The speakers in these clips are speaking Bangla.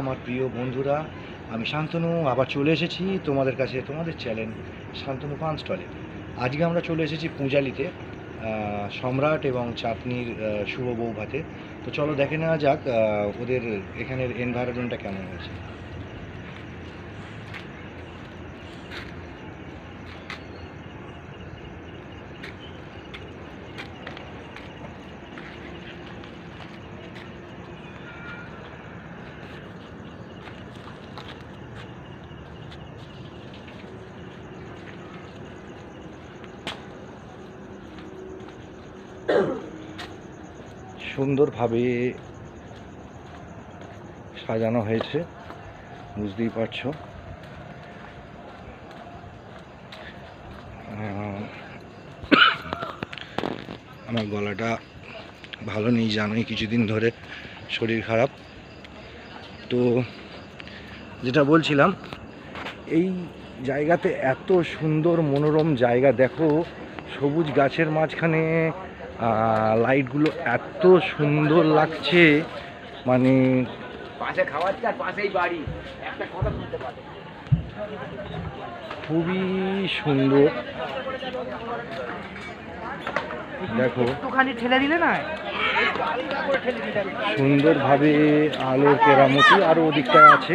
আমার প্রিয় বন্ধুরা, আমি শান্তনু, আবার চলে এসেছি তোমাদের কাছে, তোমাদের চ্যানেল শান্তনু পান স্টলে আজকে আমরা চলে এসেছি পূজালিতে সম্রাট এবং চাঁদনির শুভ বৌভাতে তো চলো দেখে নেওয়া যাক ওদের এখানের এনভায়রনমেন্টটা কেমন হয়েছে। সুন্দরভাবে সাজানো হয়েছে, বুঝতেই পারছ। আমার গলাটা ভালো নেই, জানোই, কিছুদিন ধরে শরীর খারাপ। তো যেটা বলছিলাম, এই জায়গাতে এত সুন্দর মনোরম জায়গা, দেখো, সবুজ গাছের মাঝখানে লাইটগুলো এত সুন্দর লাগছে মানে পাশে খাওয়াচ্ছে আর পাশেই বাড়ি। একটা কথা শুনতে পারে। খুবই সুন্দর। দেখো। একটুখানি ঠেলে দিলে না? সুন্দরভাবে আলোর কেরামতি আরও ওদিকটা আছে।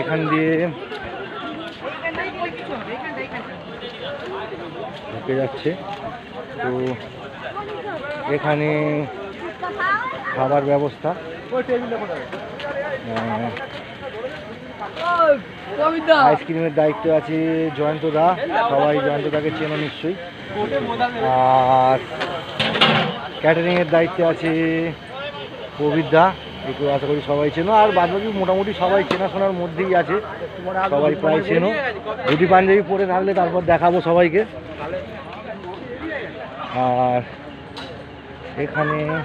এখান দিয়ে ঢুকে যাচ্ছে। তো এখানে খাবার ব্যবস্থা। আইসক্রিমের দায়িত্ব আছে জয়ন্ত দা সবাই জয়ন্ত দাকে চেনো নিশ্চয়ই। আর ক্যাটারিংয়ের দায়িত্বে আছে প্রবীর দা একটু আশা করি সবাই চেনো। আর বাদবাকি মোটামুটি সবাই চেনাশোনার মধ্যেই আছে। সবাই প্রায় চেনো। ধুতি পাঞ্জাবি পরে থাকলে তারপর দেখাবো সবাইকে। আর এখানে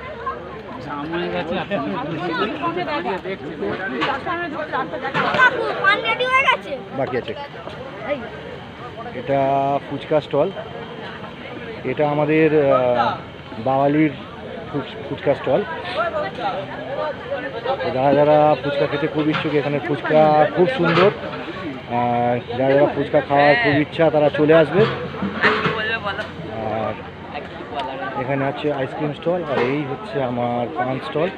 বাকি আছে। এটা ফুচকা স্টল। এটা আমাদের বাঙালির ফুচ- ফুচকা স্টল। যারা যারা ফুচকা খেতে খুব ইচ্ছুক, এখানে ফুচকা খুব সুন্দর। যারা যারা ফুচকা খাওয়ার খুব ইচ্ছা, তারা চলে আসবে। আর এখানে আছে আইসক্রিম স্টল আর এই হচ্ছে আমার পান স্টল।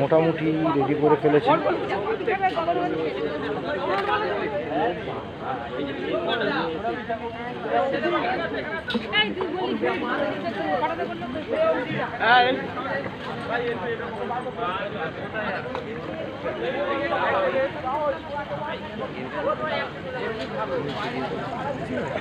মোটামুটি রেডি করে ফেলেছি। 多分。